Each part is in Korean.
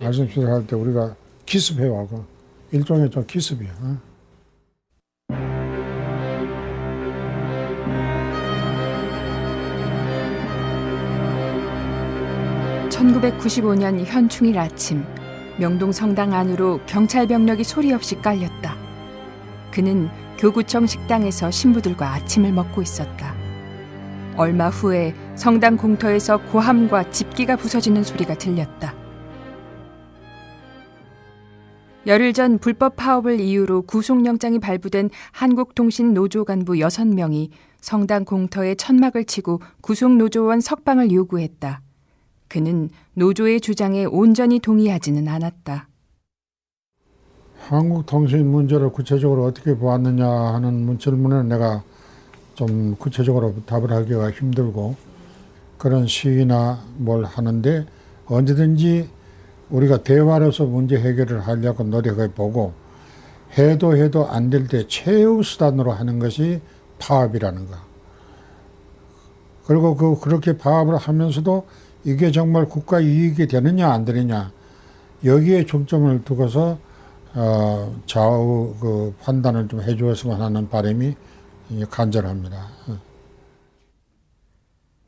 말씀시를 할때 우리가 기습해 와고 일종의 좀 기습이야. 어? 1995년 현충일 아침 명동 성당 안으로 경찰 병력이 소리 없이 깔렸다. 그는 교구청 식당에서 신부들과 아침을 먹고 있었다. 얼마 후에 성당 공터에서 고함과 집기가 부서지는 소리가 들렸다. 열흘 전 불법 파업을 이유로 구속영장이 발부된 한국통신 노조 간부 6명이 성당 공터에 천막을 치고 구속노조원 석방을 요구했다. 그는 노조의 주장에 온전히 동의하지는 않았다. 한국 통신 문제를 구체적으로 어떻게 보았느냐 하는 문- 질문에 내가 좀 구체적으로 답을 하기가 힘들고 그런 시위나 뭘 하는데 언제든지 우리가 대화로서 문제 해결을 하려고 노력해 보고 해도 해도 안 될 때 최후 수단으로 하는 것이 파업이라는 거. 그리고 그 그렇게 파업을 하면서도 이게 정말 국가 이익이 되느냐 안 되느냐 여기에 중점을 두고서 어, 좌우 그 판단을 좀 해주었으면 하는 바람이 간절합니다.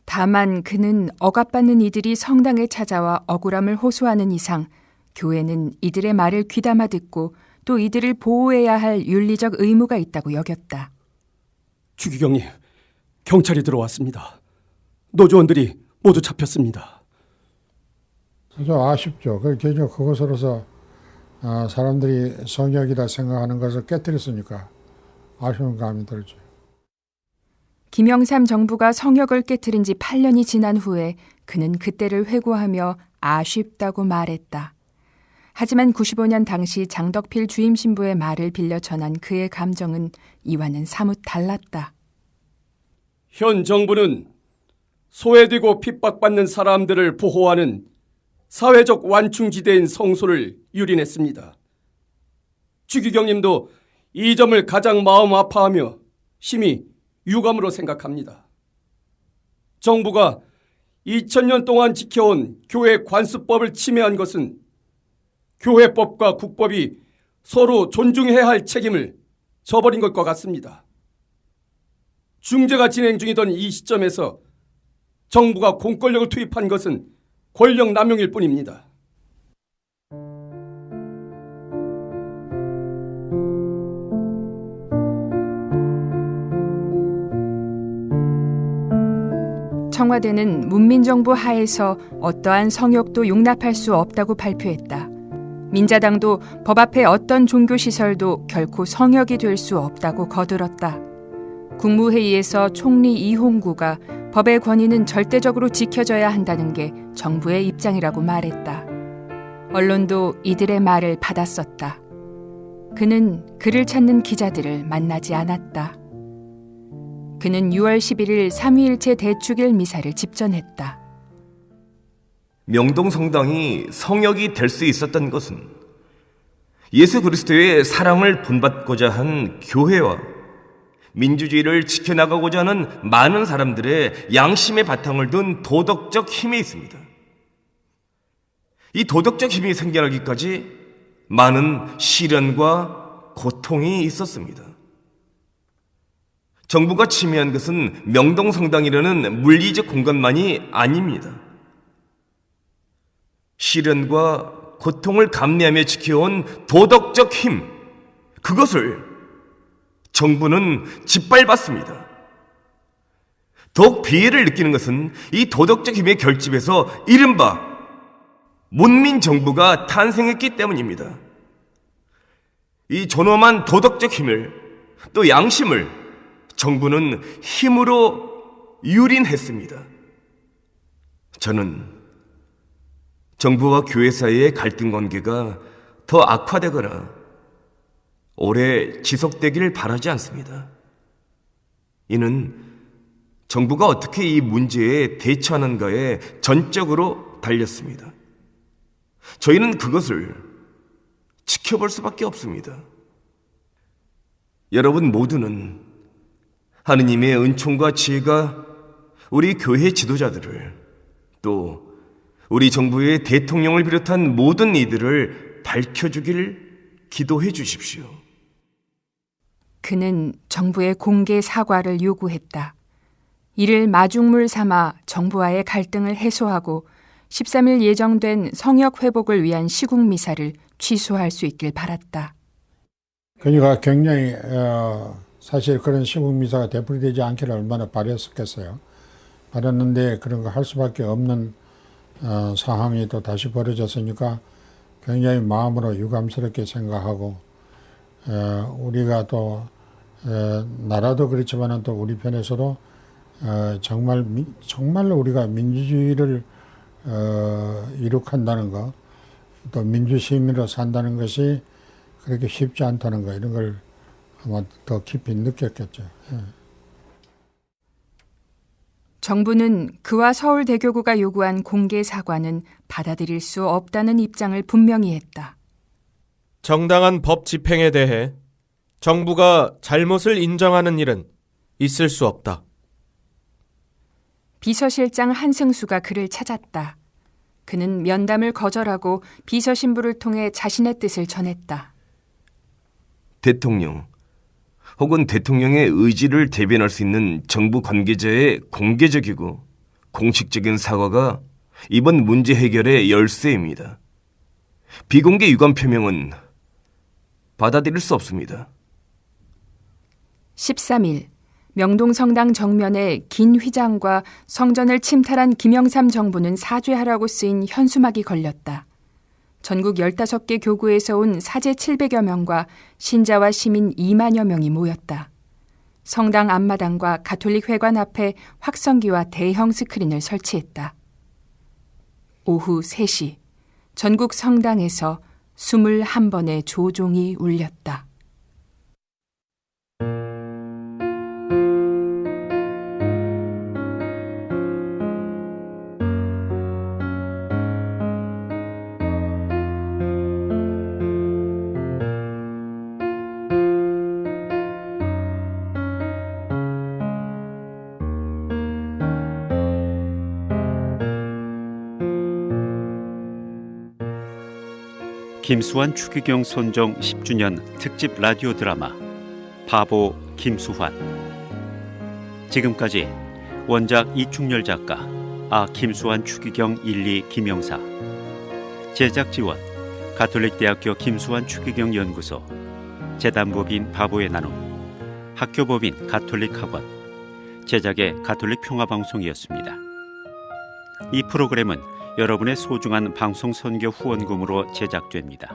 다만 그는 억압받는 이들이 성당에 찾아와 억울함을 호소하는 이상 교회는 이들의 말을 귀담아 듣고 또 이들을 보호해야 할 윤리적 의무가 있다고 여겼다. 주기경님, 경찰이 들어왔습니다. 노조원들이 모두 잡혔습니다. 좀 아쉽죠. 그렇게 저 그것으로서 아, 사람들이 성역이라 생각하는 것을 깨뜨렸으니까 아쉬운 감이 들죠. 김영삼 정부가 성역을 깨뜨린 지 8년이 지난 후에 그는 그때를 회고하며 아쉽다고 말했다. 하지만 95년 당시 장덕필 주임 신부의 말을 빌려 전한 그의 감정은 이와는 사뭇 달랐다. 현 정부는 소외되고 핍박받는 사람들을 보호하는 사회적 완충지대인 성소를 유린했습니다. 주기경님도 이 점을 가장 마음 아파하며 심히 유감으로 생각합니다. 정부가 2000년 동안 지켜온 교회 관습법을 침해한 것은 교회법과 국법이 서로 존중해야 할 책임을 저버린 것과 같습니다. 중재가 진행 중이던 이 시점에서 정부가 공권력을 투입한 것은 권력 남용일 뿐입니다. 청와대는 문민정부 하에서 어떠한 성역도 용납할 수 없다고 발표했다. 민자당도 법 앞에 어떤 종교시설도 결코 성역이 될 수 없다고 거들었다. 국무회의에서 총리 이홍구가 법의 권위는 절대적으로 지켜져야 한다는 게 정부의 입장이라고 말했다. 언론도 이들의 말을 받았었다. 그는 그를 찾는 기자들을 만나지 않았다. 그는 6월 11일 삼위일체 대축일 미사를 집전했다. 명동 성당이 성역이 될 수 있었던 것은 예수 그리스도의 사랑을 본받고자 한 교회와 민주주의를 지켜나가고자 하는 많은 사람들의 양심의 바탕을 둔 도덕적 힘에 있습니다. 이 도덕적 힘이 생겨나기까지 많은 시련과 고통이 있었습니다. 정부가 침해한 것은 명동 성당이라는 물리적 공간만이 아닙니다. 시련과 고통을 감내하며 지켜온 도덕적 힘, 그것을 정부는 짓밟았습니다. 더욱 비애를 느끼는 것은 이 도덕적 힘의 결집에서 이른바 문민 정부가 탄생했기 때문입니다. 이 존엄한 도덕적 힘을 또 양심을 정부는 힘으로 유린했습니다. 저는 정부와 교회 사이의 갈등 관계가 더 악화되거나 오래 지속되기를 바라지 않습니다. 이는 정부가 어떻게 이 문제에 대처하는가에 전적으로 달렸습니다. 저희는 그것을 지켜볼 수밖에 없습니다. 여러분 모두는 하느님의 은총과 지혜가 우리 교회 지도자들을 또 우리 정부의 대통령을 비롯한 모든 이들을 밝혀주길 기도해 주십시오. 그는 정부의 공개 사과를 요구했다. 이를 마중물 삼아 정부와의 갈등을 해소하고 13일 예정된 성역 회복을 위한 시국 미사를 취소할 수 있길 바랐다. 그러니까 굉장히 어, 사실 그런 시국 미사가 되풀이되지 않기를 얼마나 바랬었겠어요. 바랬는데 그런 거 할 수밖에 없는 어, 상황이 또 다시 벌어졌으니까 굉장히 마음으로 유감스럽게 생각하고 어, 우리가 또 어, 나라도 그렇지만은 또 우리 편에서도 어, 정말 민- 정말로 우리가 민주주의를 어, 이룩한다는 거, 또 민주 시민으로 산다는 것이 그렇게 쉽지 않다는 거 이런 걸 아마 더 깊이 느꼈겠죠. 예. 정부는 그와 서울대교구가 요구한 공개 사과는 받아들일 수 없다는 입장을 분명히 했다. 정당한 법 집행에 대해 정부가 잘못을 인정하는 일은 있을 수 없다. 비서실장 한승수가 그를 찾았다. 그는 면담을 거절하고 비서신부를 통해 자신의 뜻을 전했다. 대통령 혹은 대통령의 의지를 대변할 수 있는 정부 관계자의 공개적이고 공식적인 사과가 이번 문제 해결의 열쇠입니다. 비공개 유감 표명은 받아들일 수 없습니다. 13일 명동성당 정면에 긴 휘장과 성전을 침탈한 김영삼 정부는 사죄하라고 쓰인 현수막이 걸렸다. 전국 15개 교구에서 온 사제 700여 명과 신자와 시민 2만여 명이 모였다. 성당 앞마당과 가톨릭 회관 앞에 확성기와 대형 스크린을 설치했다. 오후 3시 전국 성당에서 21번의 조종이 울렸다. 김수환 추기경 손정 10주년 특집 라디오 드라마 바보 김수환. 지금까지 원작 이충렬 작가 아 김수환 추기경 1리 김영사. 제작 지원 가톨릭대학교 김수환 추기경 연구소. 재단법인 바보의 나눔. 학교법인 가톨릭 학원. 제작의 가톨릭 평화방송이었습니다. 이 프로그램은 여러분의 소중한 방송 선교 후원금으로 제작됩니다.